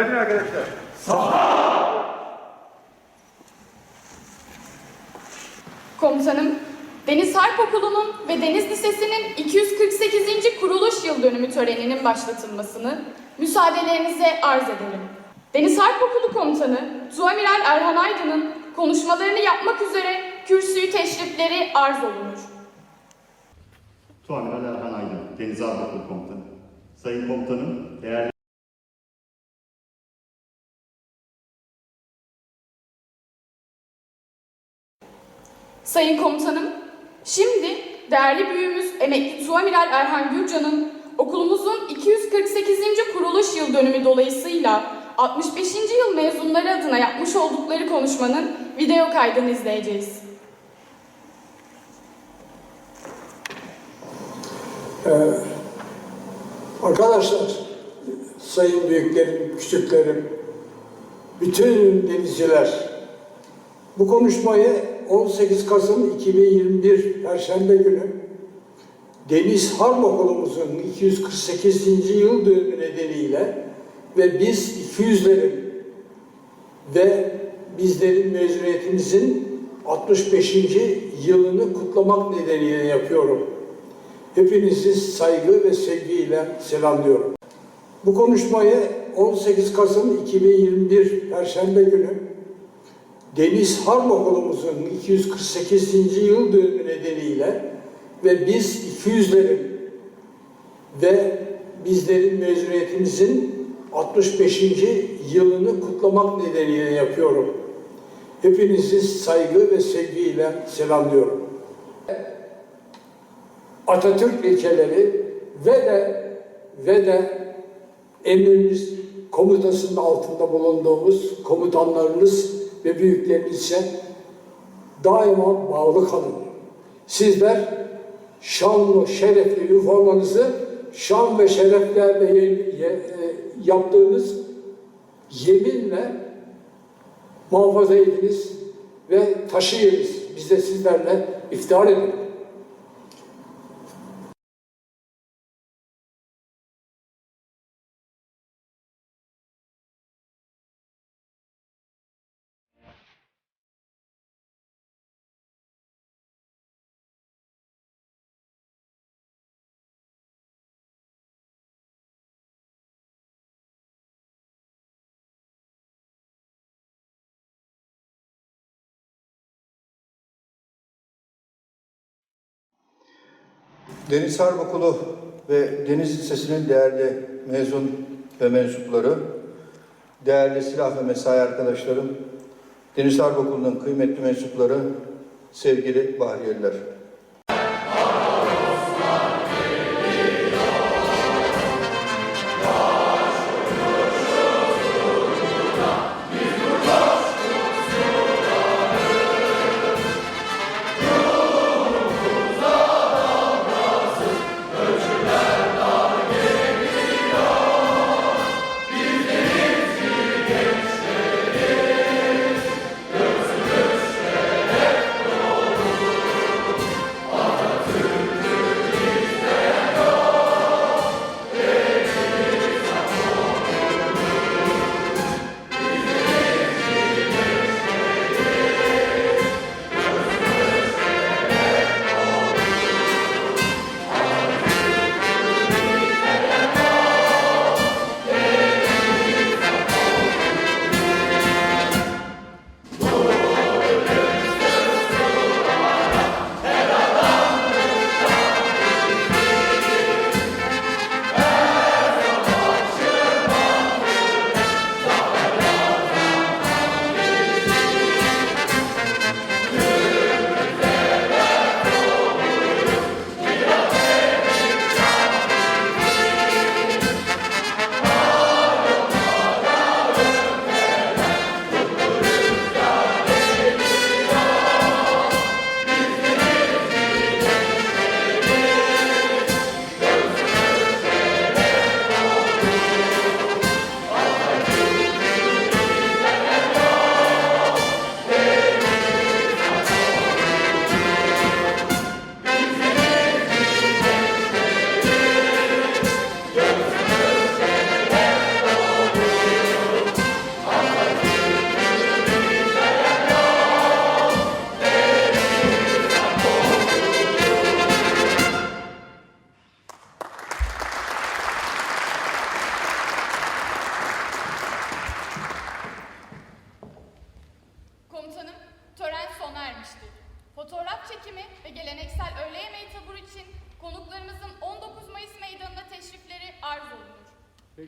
Günaydın arkadaşlar. Komutanım, Deniz Harp Okulu'nun ve Deniz Lisesi'nin 248. kuruluş yıl dönümü töreninin başlatılmasını müsaadelerinize arz ederim. Deniz Harp Okulu Komutanı Tuamiral Erhan Aydın'ın konuşmalarını yapmak üzere kürsüyü teşrifleri arz olunur. Tuamiral Erhan Aydın, Deniz Harp Okulu Komutanı. Sayın Komutanım, Sayın Komutanım, şimdi değerli büyüğümüz emekli Tuamiral Erhan Gürcan'ın okulumuzun 248. kuruluş yıl dönümü dolayısıyla 65. yıl mezunları adına yapmış oldukları konuşmanın video kaydını izleyeceğiz. Arkadaşlar, sayın büyüklerim, küçüklerim, bütün denizciler, bu konuşmayı 18 Kasım 2021 Perşembe günü Deniz Harp Okulumuzun 248. yıl dönümü nedeniyle ve biz 200'lerin ve bizlerin mezuniyetimizin 65. yılını kutlamak nedeniyle yapıyorum. Hepinizi saygı ve sevgiyle selamlıyorum. Bu konuşmayı 18 Kasım 2021 Perşembe günü Deniz Harp Okulumuzun 248. yıl dönümü nedeniyle ve biz 200'lerin ve bizlerin mezuniyetimizin 65. yılını kutlamak nedeniyle yapıyorum. Hepinizi saygı ve sevgiyle selamlıyorum. Atatürk ilkeleri ve de ve de emrimiz komutasının altında bulunduğumuz komutanlarınız ve büyüklerinize daima bağlı kalın. Sizler şanlı, şerefli üniformanızı şan ve şereflerle ye- ye- e, yaptığınız yeminle muhafaza ediniz ve taşıyınız. Biz de sizlerle iftihar edelim. Deniz Harp ve Deniz Lisesi'nin değerli mezun ve mensupları, değerli silah ve mesai arkadaşlarım, Deniz Harp kıymetli mensupları, sevgili bahriyeliler.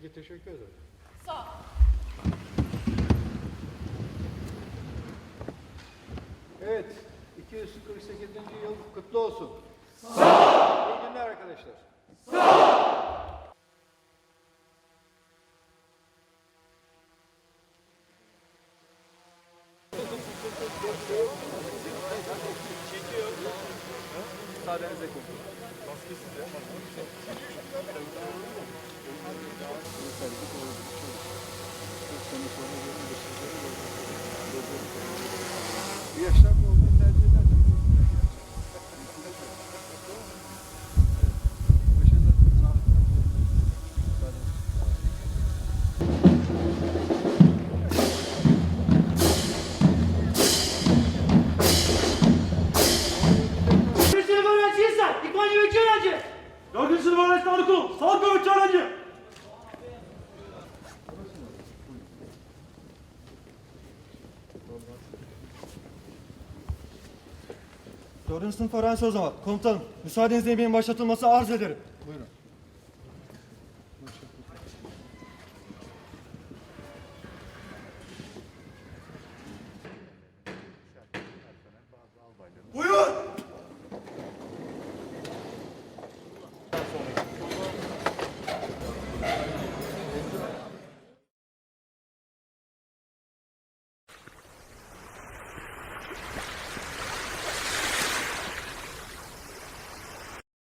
Peki teşekkür ederim. Sağ ol. Evet, 248. yıl kutlu olsun. Sağ ol. İyi günler arkadaşlar. Bir yaşlar mı olduğunu Dördüncü sınıf öğrencisi o zaman. Komutanım, müsaadenizle benim başlatılması arz ederim. Buyurun.